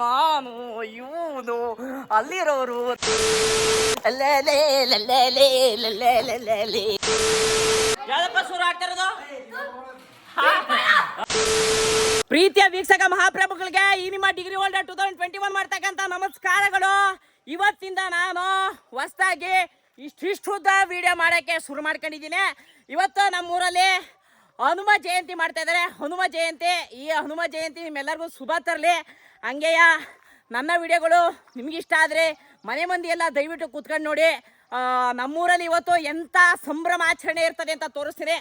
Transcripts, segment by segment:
ನಾನು ಇವನು ಅಲ್ಲಿರೋರು. ಆಗ್ತಿರೋದು? ಪ್ರೀತಿಯ ವೀಕ್ಷಕ ಮಹಾಪ್ರಭುಗಳಿಗೆ ಈ ನಿಮ್ಮ degree holder two thousand twenty one ಮಾಡ್ತಕ್ಕಂಥ ನಮಸ್ಕಾರಗಳು. ಇವತ್ತಿಂದ ನಾನು ಹೊಸದಾಗಿ ಇಷ್ಟಿಷ್ಟುದ್ದ ವಿಡಿಯೋ ಮಾಡೋಕ್ಕೆ ಶುರು ಮಾಡ್ಕೊಂಡಿದ್ದೀನಿ. ಇವತ್ತು ನಮ್ಮೂರಲ್ಲಿ ಹನುಮ ಜಯಂತಿ ಮಾಡ್ತಾ ಇದ್ದಾರೆ. ಹನುಮ ಜಯಂತಿ, ಈ ಹನುಮ ಜಯಂತಿ ನಿಮ್ಮೆಲ್ಲರಿಗೂ ಶುಭ ತರಲಿ. ಹಂಗೆಯ? ನನ್ನ ವಿಡಿಯೋಗಳು ನಿಮ್ಗೆ ಇಷ್ಟ ಆದರೆ ಮನೆ ಮಂದಿ ಎಲ್ಲ ದಯವಿಟ್ಟು ಕೂತ್ಕೊಂಡು ನೋಡಿ. ನಮ್ಮೂರಲ್ಲಿ ಇವತ್ತು ಎಂಥ ಸಂಭ್ರಮಾಚರಣೆ ಇರ್ತದೆ ಅಂತ ತೋರಿಸ್ತೀನಿ.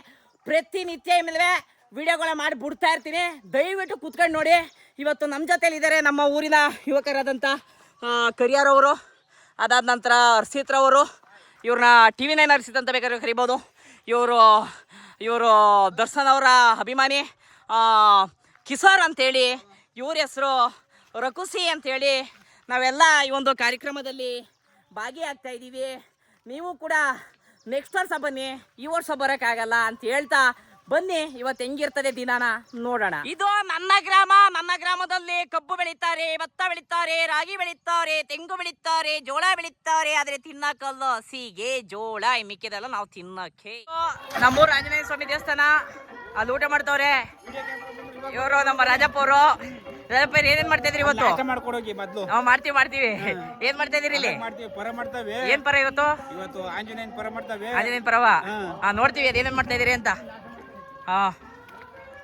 ಪ್ರತಿನಿತ್ಯ ಮೇಲೆ ವಿಡಿಯೋಗಳ ಮಾಡಿ ಬಿಡ್ತಾ ಇರ್ತೀನಿ. ದಯವಿಟ್ಟು ಕೂತ್ಕೊಂಡು ನೋಡಿ. ಇವತ್ತು ನಮ್ಮ ಜೊತೆಯಲ್ಲಿದ್ದಾರೆ ನಮ್ಮ ಊರಿನ ಯುವಕರಾದಂಥ ಕರಿಯಾರವರು ಅದಾದ ನಂತರ ಹರ್ಷಿತ್ರವರು ಇವ್ರನ್ನ ಟಿ ವಿ ನೈನ್ ಹರ್ಷಿತ್ ಅಂತ ಬೇಕಾದ್ರೆ ಕರಿಬೋದು. ಇವರು ಇವರು ದರ್ಶನ್ ಅವರ ಅಭಿಮಾನಿ. ಕಿಸೋರ್ ಅಂತೇಳಿ. ಇವ್ರ ಹೆಸರು ರಕುಸಿ ಅಂತೇಳಿ ನಾವೆಲ್ಲ ಈ ಒಂದು ಕಾರ್ಯಕ್ರಮದಲ್ಲಿ ಭಾಗಿಯಾಗ್ತಾ ಇದ್ದೀವಿ. ನೀವು ಕೂಡ ನೆಕ್ಸ್ಟ್ ವರ್ಷ ಬನ್ನಿ ಈ ವರ್ಷ ಬರೋಕ್ಕಾಗಲ್ಲ ಅಂತ ಹೇಳ್ತಾ ಬನ್ನಿ. ಇವತ್ತು ಹೆಂಗಿರ್ತದೆ ದಿನಾನ ನೋಡೋಣ. ಇದು ನನ್ನ ಗ್ರಾಮ ನನ್ನ ಗ್ರಾಮದಲ್ಲಿ ಕಬ್ಬು ಬೆಳೀತಾರೆ ಭತ್ತ ಬೆಳೀತಾರೆ ರಾಗಿ ಬೆಳೀತಾರೆ ತೆಂಗು ಬೆಳೀತಾರೆ ಜೋಳ ಬೆಳೀತಾರೆ. ಆದ್ರೆ ತಿನ್ನಕ್ಕಲ್ಲ ಹಸಿಗೆ ಜೋಳ ಮಿಕ್ಕಿದೆಲ್ಲ ನಾವು ತಿನ್ನಕ್ಕೆ. ನಮ್ಮೂರು ಆಂಜನೇಯ ಸ್ವಾಮಿ ದೇವಸ್ಥಾನ. ಅಲ್ಲಿ ಊಟ ಮಾಡ್ತವ್ರೆ. ಇವರು ನಮ್ಮ ರಾಜಪ್ಪ ಅವರು. ಅವ್ರು ಏನೇನ್ ಮಾಡ್ತಾ ಇದ್ರಿ ಇವತ್ತು? ನಾಷ್ಟ ಮಾಡ್ಕೊಡೋಗಿ ಮೊದ್ಲು. ನಾವು ಮಾಡ್ತೀವಿ ಮಾಡ್ತೀವಿ. ಏನ್ ಮಾಡ್ತಾ ಇದೀರಿ ಇಲ್ಲಿ? ಮಾಡ್ತೀವಿ ಪರ ಮಾಡ್ತೇವೆ. ಏನ್ ಪರ ಇವತ್ತು? ಇವತ್ತು ಆಂಜನೇಯನ್ ಪರ ಮಾಡ್ತಾವೆ. ಆಂಜನೇಯನ್ ಪರವ? ಹಾ. ನೋಡ್ತೀವಿ ಅದೇನೇನ್ ಮಾಡ್ತಾ ಇದೀರಿ ಅಂತ. ಹಾ.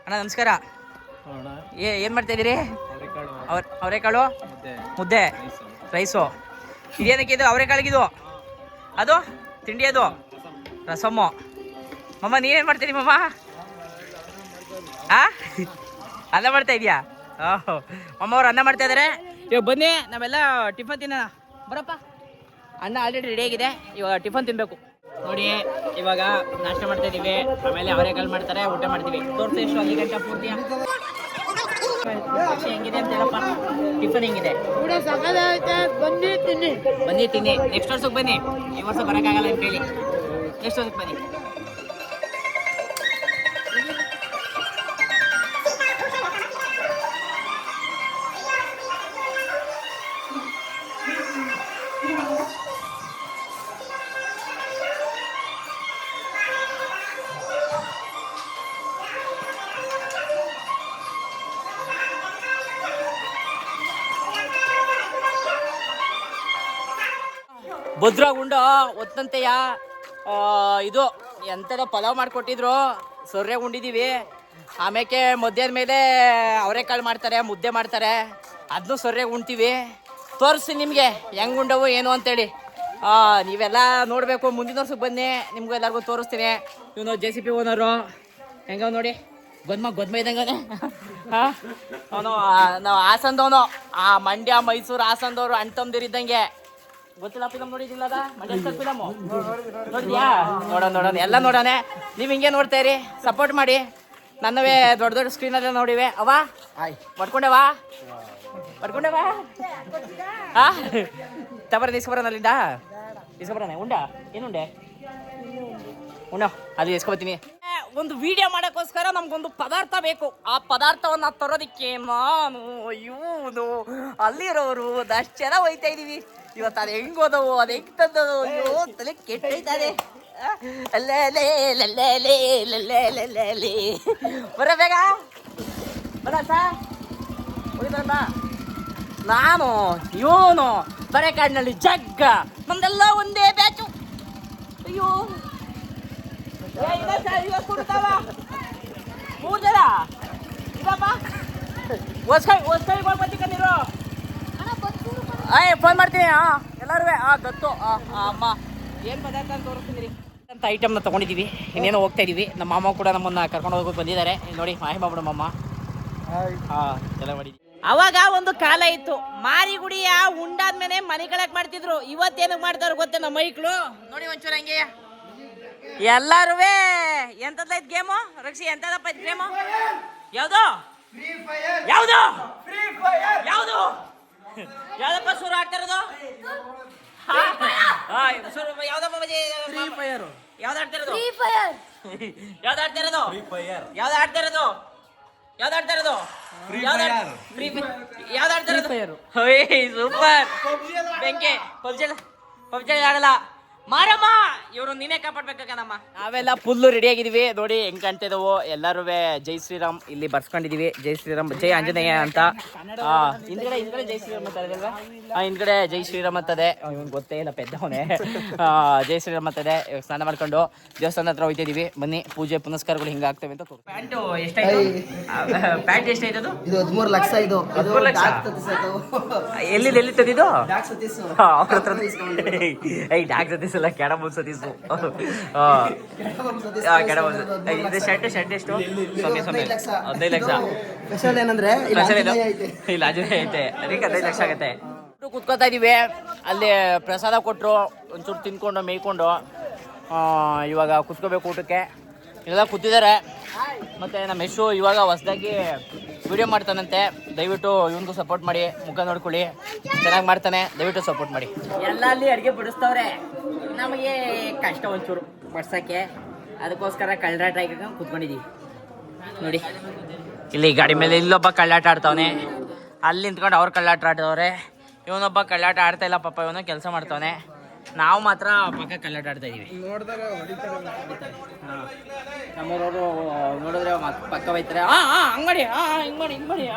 ಅಣ್ಣ ನಮಸ್ಕಾರ. ಏ ಏನ್ ಮಾಡ್ತಾ ಇದೀರಿ ಅವ್ರ ಅವರೆಕಾಳು? ಮುದ್ದೆ. ರೈಸು. ಇದೇನಕ್ಕೆ ಇದು? ಅವರೆಕಾಳಿಗಿದು? ಅದು? ತಿಂಡಿ ಅದು? ರಸಮ್ಮು ಮಮ್ಮ ನೀವೇನ್ ಮಾಡ್ತೀರಿ ಮಮ್ಮ? ಆ? ಅಲ್ಲ ಮಾಡ್ತಾ ಇದೀಯಾ? ಮಮ್ಮ ಅವ್ರು ಅನ್ನ ಮಾಡ್ತಾ ಇದಾರೆ. ಇವಾಗ ಬನ್ನಿ ನಾವೆಲ್ಲ ಟಿಫನ್ ತಿನ್ನೋಣ. ಬರಪ್ಪ. ಅನ್ನ ಆಲ್ರೆಡಿ ರೆಡಿ ಆಗಿದೆ. ಇವಾಗ ಟಿಫನ್ ತಿನ್ಬೇಕು. ನೋಡಿ ಇವಾಗ ನಾಷ್ಟ ಮಾಡ್ತಾ ಇದೀವಿ. ಆಮೇಲೆ ಅವರೆಕಾಳು ಮಾಡ್ತಾರೆ ಊಟ ಮಾಡ್ತೀವಿ. ತೋರಿಸಿ ಎಷ್ಟು ಅಲ್ಲಿ ಗಂಟೆ ಪೂರ್ತಿ. ಹೆಂಗಿದೆ ಅಂತ ಹೇಳಪ್ಪ. ಟಿಫನ್ ಹೆಂಗಿದೆ? ಬನ್ನಿ ತಿನ್ನಿ. ಬನ್ನಿ ತಿನ್ನಿ. ನೆಕ್ಸ್ಟ್ ವರ್ಷಕ್ಕೆ ಬನ್ನಿ. ಈ ವರ್ಷ ಬರೋಕ್ಕಾಗಲ್ಲ ಅಂತ ಹೇಳಿ. ನೆಕ್ಸ್ಟ್ ವರ್ಷಕ್ಕೆ ಬನ್ನಿ. ಭದ್ರ ಉಂಡ ಒತ್ತಂತೆಯ ಇದು ಎಂಥದೋ ಪಲಾವ್ ಮಾಡಿಕೊಟ್ಟಿದ್ರು. ಸೊರ್ರೆ ಉಂಡಿದ್ದೀವಿ ಆಮೇಲೆ ಮಧ್ಯಾಹ್ನ ಮೇಲೆ ಅವರೆಕಾಳು ಮಾಡ್ತಾರೆ, ಮುದ್ದೆ ಮಾಡ್ತಾರೆ. ಅದನ್ನೂ ಸೊರ್ರೆ ಉಣ್ತೀವಿ. ತೋರಿಸಿ ನಿಮಗೆ ಹೆಂಗೆ ಉಂಡವು, ಏನು ಅಂತೇಳಿ. ನೀವೆಲ್ಲ ನೋಡಬೇಕು, ಮುಂದಿನ ವರ್ಷಕ್ಕೆ ಬನ್ನಿ. ನಿಮಗೂ ಎಲ್ಲರಿಗೂ ತೋರಿಸ್ತೀನಿ. ಇವನು ಜೆ ಸಿ ಪಿ ಓನರು ಹೆಂಗವ ನೋಡಿ? ಗೊದ್ಮ ಗೊದ್ಮ ಇದ್ದಂಗೆ ಹಾಂ? ಅವನು ನಾವು ಹಾಸನದವನು. ಆ ಮಂಡ್ಯ, ಮೈಸೂರು ಹಾಸನದವರು ಅಣ್ಣ ತಮ್ಮದಿರಿದ್ದಂಗೆ. ಗೊತ್ತಿಲ್ಲ ಫಿಲಮ್ ನೋಡಿದಿಲ್ಲ ಅದ? ಮಂಡ್ಯ ಫಿಲಮ್ ನೋಡಿದ್ಯಾ? ನೋಡೋಣ ನೋಡೋಣ ಎಲ್ಲ ನೋಡೋಣ. ನೀವು ಹಿಂಗೆ ನೋಡ್ತಾ ಇರಿ. ಸಪೋರ್ಟ್ ಮಾಡಿ. ನನ್ನವೇ ದೊಡ್ಡ ದೊಡ್ಡ ಸ್ಕ್ರೀನಲ್ಲೇ ನೋಡಿವೆ. ಅವ? ಪಡ್ಕೊಂಡೆವಾ ಪಡ್ಕೊಂಡೆವಾ ಹಾ ತಬರ ಇಸ್ಕೊಬರೋಣ ಅಲ್ಲಿಂದ ಇಸ್ಕೊಬರೋಣ ಉಂಡ? ಏನುಂಡೆ ಉಣ್ಣ ಅಲ್ಲಿ ಇಸ್ಕೊಬತ್ತೀನಿ ಒಂದು ವಿಡಿಯೋ ಮಾಡೋಕ್ಕೋಸ್ಕರ ನಮ್ಗೊಂದು ಪದಾರ್ಥ ಬೇಕು. ಆ ಪದಾರ್ಥವನ್ನ ತರೋದಕ್ಕೆ ನಾನು ಇವನು ಅಲ್ಲಿರೋರು ಅದಷ್ಟು ಜನ ಹೋಯ್ತಾ ಇದೀವಿ. ಇವತ್ತು ಅದು ಹೆಂಗ್ ಹೋದವು, ಅದು ಹೆಂಗ್ ತಂದವು ಅಯ್ಯೋ ತಲೆ ಲಲ್ಲೇ ಲೇ ಬರ ನಾನು, ಇವನು, ಬರೆಕಾಡಿನಲ್ಲಿ ಜಗ್ಗ. ನಮ್ದೆಲ್ಲ ಒಂದೇ ಬ್ಯಾಚು ಅಯ್ಯೋ. ಮೂರ್ ಜನ. ಇದಪ್ಪ ಹೊಸ ಹೊಸ್ಕೈ ಬರ್ಬತ್ತಿಕೊಂಡಿರು ಆಯ್ ಫೋನ್ ಮಾಡ್ತೀನಿ ಹಾ ಎಲ್ಲರೂ ಹಾ ಗೊತ್ತು ಅಮ್ಮ. ಏನು ಪದಾರ್ಥ ಅಂತ ತೋರಿಸ್ತೀನಿ ಅಂತ ಐಟಮ್ನ ತೊಗೊಂಡಿದ್ದೀವಿ. ಇನ್ನೇನೋ ಹೋಗ್ತಾ ಇದೀವಿ. ನಮ್ಮ ಮಾಮ ಕೂಡ ನಮ್ಮನ್ನ ಕರ್ಕೊಂಡು ಹೋಗಿ ಬಂದಿದ್ದಾರೆ. ನೋಡಿ ಮಾಹಿ ಮಮ್ಮ ಹಾ ಎಲ್ಲ ಮಾಡಿದ್ವಿ. ಅವಾಗ ಒಂದು ಕಾಲ ಇತ್ತು. ಮಾರಿಗುಡಿಯ ಉಂಡಾದ್ಮೇಲೆ ಮನೆ ಕಳಕ್ ಮಾಡ್ತಿದ್ರು. ಇವತ್ತೇನಕ್ಕೆ ಮಾಡ್ತಾರೆ ಗೊತ್ತೇ ನಮ್ಮ ಮೈಕ್ಳು? ನೋಡಿ ಒಂಚೂರು ಹಂಗೆ. ಎಲ್ಲಾರು ಎಂತದ್ಲ ಇದ್ ಗೇಮು? ರಕ್ಷಿ ಎಂತದಪ್ಪ ಇದ್ ಗೇಮು? ಯಾವ್ದು? ಯಾವ್ದು? ಯಾವ್ದು? ಯಾವ್ದಪ್ಪ ಸುರು ಆಗ್ತಿರೋದು ಯಾವ್ದಾಡ್ತಿರೋದು ಯಾವ್ದಾಡ್ತಿರೋದು ಯಾವ್ದಾಡ್ತಿರೋದು ಯಾವ್ದಾಡ್ತಿರೋದು ಫೈರ್ ಫೈರ್ ಆಡ್ತಿರೋದು ಫೈರ್ ಫೈರ್ ಸೂಪರ್. ಬೆಂಕಿ ಪಬ್ಜಿ ಪಬ್ಜಿ ಆಡಲ್ಲ. ಮಾರಮ್ಮ! ಇವರು ನೀನೇ ಕಾಪಾಡ್ಬೇಕಮ್ಮ ನಾವೆಲ್ಲ ಫುಲ್ಲು ರೆಡಿ ಆಗಿದೀವಿ ನೋಡಿ ಹೆಂಗ್ ಕಾಣ್ತಿದವು? ಎಲ್ಲರೂ ಜೈ ಶ್ರೀರಾಮ್ ಇಲ್ಲಿ ಬರ್ಸ್ಕೊಂಡಿದೀವಿ. ಜೈ ಶ್ರೀರಾಮ್ ಜೈ ಆಂಜನೇಯ ಅಂತ. ಆ, ಹಿಂದ್ಗಡೆ ಹಿಂದ್ಗಡೆ ಜೈ ಶ್ರೀರಾಮ್ ಅಂತ ಇದೆ ಅಲ್ವಾ? ಆ, ಹಿಂದ್ಗಡೆ ಜೈ ಶ್ರೀರಾಮ್ ಅಂತದೆ. ಇವ್ನ್ ಗೊತ್ತೇ ಇಲ್ಲ ಪೆದ್ದವನೇ. ಆ, ಜೈ ಶ್ರೀರಾಮ್ ಅಂತದೆ. ಇವಾಗ ಸ್ನಾನ ಮಾಡ್ಕೊಂಡು ದೇವಸ್ಥಾನ ಹತ್ರ ಹೋಯ್ತಿದೀವಿ ಬನ್ನಿ ಪೂಜೆ ಪುನಸ್ಕಾರಗಳು ಹಿಂಗ ಆಗ್ತವೆ ಅಂತ ಪ್ಯಾಂಟು ಎಷ್ಟಾಯ್ತು? ಪ್ಯಾಂಟ್ ಎಷ್ಟು ಅದು ಇದು ಹದಿಮೂರು ಲಕ್ಷ ಇದು. ಇದು ಹದಿಮೂರು ಲಕ್ಷ? ಡಾಕ್ ಸತೀಶ್ ಅದು. ಎಲ್ಲಿ ಎಲ್ಲಿ ತಂದಿದ್ದು? ಡಾಕ್ ಸತೀಶ್ ಅವ್ರ ಹತ್ರ. ಐ ಡಾಕ್ ಕೆಡಬಲ್ ಸತೀಸು ಆ, ಆ, ಕೆಡಬಲ್ ಏ, ಇದು ಶರ್ಟ್ ಶರ್ಟ್ ಎಷ್ಟು? ಸೊನ್ನೆ ಸೊನ್ನೆ. ಹದಿನೈದು ಲಕ್ಷ. ಸ್ಪೆಷಲ್ ಏನಂದ್ರೆ ಇಲ್ಲಿ ಐತೆ. ಇಲ್ಲ ಅಜಯ್ ಐತೆ. ಅದಕ್ಕೆ ಹದಿನೈದು ಲಕ್ಷ ಆಗತ್ತೆ. ಕುತ್ಕೋತಾ ಇದೀವಿ. ಅಲ್ಲಿ ಪ್ರಸಾದ ಕೊಟ್ಟರು ಒಂಚೂರು ತಿನ್ಕೊಂಡು ಮೇಯ್ಕೊಂಡು. ಆ, ಇವಾಗ ಕುತ್ಕೋಬೇಕು ಊಟಕ್ಕೆ. ಎಲ್ಲ ಕೂತಿದ್ದಾರೆ. ಮತ್ತೆ ನಮ್ಮ ಯಶು ಇವಾಗ ಹೊಸದಾಗಿ ವಿಡಿಯೋ ಮಾಡ್ತಾನಂತೆ. ದಯವಿಟ್ಟು ಇವನಿಗೂ ಸಪೋರ್ಟ್ ಮಾಡಿ ಮುಖ ನೋಡ್ಕೊಳ್ಳಿ. ಚೆನ್ನಾಗಿ ಮಾಡ್ತಾನೆ. ದಯವಿಟ್ಟು ಸಪೋರ್ಟ್ ಮಾಡಿ. ಎಲ್ಲ ಅಲ್ಲಿ ಅಡುಗೆ ಬಿಡಿಸ್ತವ್ರೆ. ನಮಗೆ ಕಷ್ಟ ಒಂಚೂರು ಬಡ್ಸಕ್ಕೆ ಅದಕ್ಕೋಸ್ಕರ ಕಳ್ಳಾಟ ಹಾಕೊಂಡು ಕುತ್ಕೊಂಡಿದ್ದೀವಿ ನೋಡಿ. ಇಲ್ಲಿ ಗಾಡಿ ಮೇಲೆ ಇಲ್ಲೊಬ್ಬ ಕಳ್ಳಾಟ ಆಡ್ತಾವನೆ. ಅಲ್ಲಿ ನಿಂತ್ಕೊಂಡು ಅವ್ರು ಕಳ್ಳಾಟ ಆಡ್ತವ್ರೆ ಇವನೊಬ್ಬ ಕಳ್ಳಾಟ ಆಡ್ತಾ ಇಲ್ಲ ಪಾಪ ಇವನು ಕೆಲಸ ಮಾಡ್ತಾವನೆ. ನಾವು ಮಾತ್ರ ಪಕ್ಕ ಕಳ್ಳಾಟ ಆಡ್ತಾ ಇದೀವಿ. ನಮ್ಮೂರವರು ನೋಡಿದ್ರೆ ಪಕ್ಕ ಬೈತಾರೆ. ಆ ಹಂಗ್ ಮಾಡಿ ಹಿಂಗ್ ಮಾಡಿ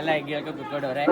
ಎಲ್ಲ ಗಿಡಕ್ಕೆ ಕುತ್ಕೊಂಡವ್ರೆ.